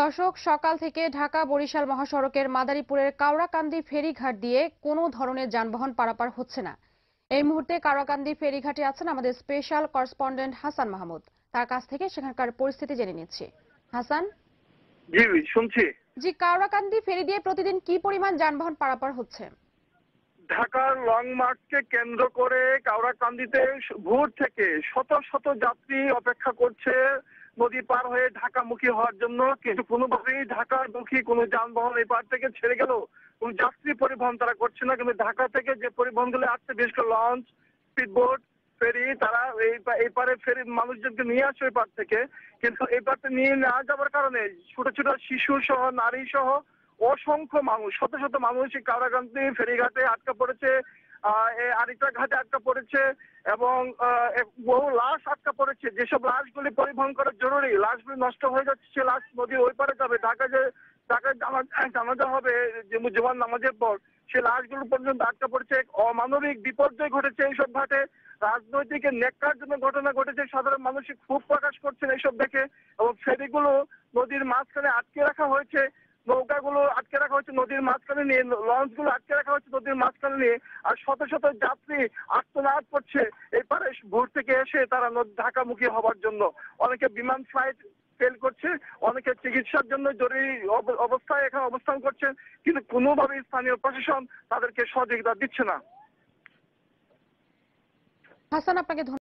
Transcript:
দর্শক সকাল থেকে ঢাকা বরিশাল মহাসড়কের মাদারীপুরের কাওড়াকান্দি ফেরিঘাট দিয়ে কোনো ধরনের যানবাহন পারাপার হচ্ছে না। এই মুহূর্তে কাওড়াকান্দি ফেরিঘাটে আছেন আমাদের স্পেশাল করেসপন্ডেন্ট হাসান মাহমুদ। তার কাছ থেকে সেখানকার পরিস্থিতি জেনে নিচ্ছি। হাসান? জি শুনছি। জি কাওড়াকান্দি ফেরি দিয়ে প্রতিদিন কি পরিমাণ যানবাহন পারাপার হচ্ছে? ঢাকার লং মার্চকে কেন্দ্র করে কাউরাকান্দিতে ভোর থেকে শত শত যাত্রী অপেক্ষা করছে নদী পার হয়ে ঢাকামুখী হওয়ার জন্য কিন্তু কোনোভাবেই ঢাকামুখী কোনো যানবাহন এই পার থেকে ছেড়ে গেল। কোন যাত্রী পরিবহন তারা করছে না। কিন্তু ঢাকা থেকে যে পরিবহনগুলো আসছে বিশেষ করে লঞ্চ স্পিডবোট ফেরি তারা এই এই পারে ফেরি মানুষজনকে নিয়ে আসছে ওই পার থেকে। কিন্তু এই পারতে নিয়ে না যাওয়ার কারণে ছোট ছোট শিশু সহ নারী সহ অসংখ্য মানুষ শত শত মানুষ কারাকান্দি ফেরিঘাটে আটকা পড়েছে আহ, এই ঘাটে আটকা পড়েছে এবং বহু লাশ যেসব লাশগুলি পরিবহন করা জরুরি, লাশগুলি নষ্ট হয়ে যাচ্ছে, সে লাশ নদীর ওই পারে যাবে। ঢাকা যে ঢাকায় জানা- জানাজা হবে, যে মুজিবান নামাজের পর, সে লাশগুলো পর্যন্ত আটকা পড়েছে। এক অমানবিক বিপর্যয় ঘটেছে এইসব ঘাটে। রাজনৈতিক নেকার জন্য ঘটনা ঘটেছে। সাধারণ মানুষ খুব প্রকাশ করছেন এইসব দেখে। এবং ফেরিগুলো নদীর মাঝখানে আটকে রাখা হয়েছে। নৌকাগুলো আটকে রাখা হয়েছে নদীর মাঝখানে নিয়ে। লঞ্চগুলো আটকে রাখা হয়েছে নদীর মাঝখানে নিয়ে। আর শত শত যাত্রী আত্মনাদ করছে। এই পারে ভোর থেকে এসে তারা ঢাকামুখী হবার জন্য অনেকে বিমান ফ্লাইট ফেল করছে, অনেকে চিকিৎসার জন্য জরুরি অব- অবস্থায় এখানে অবস্থান করছে কিন্তু কোনোভাবেই স্থানীয় প্রশাসন তাদেরকে সহযোগিতা দিচ্ছে না হাসান, আপনাকে।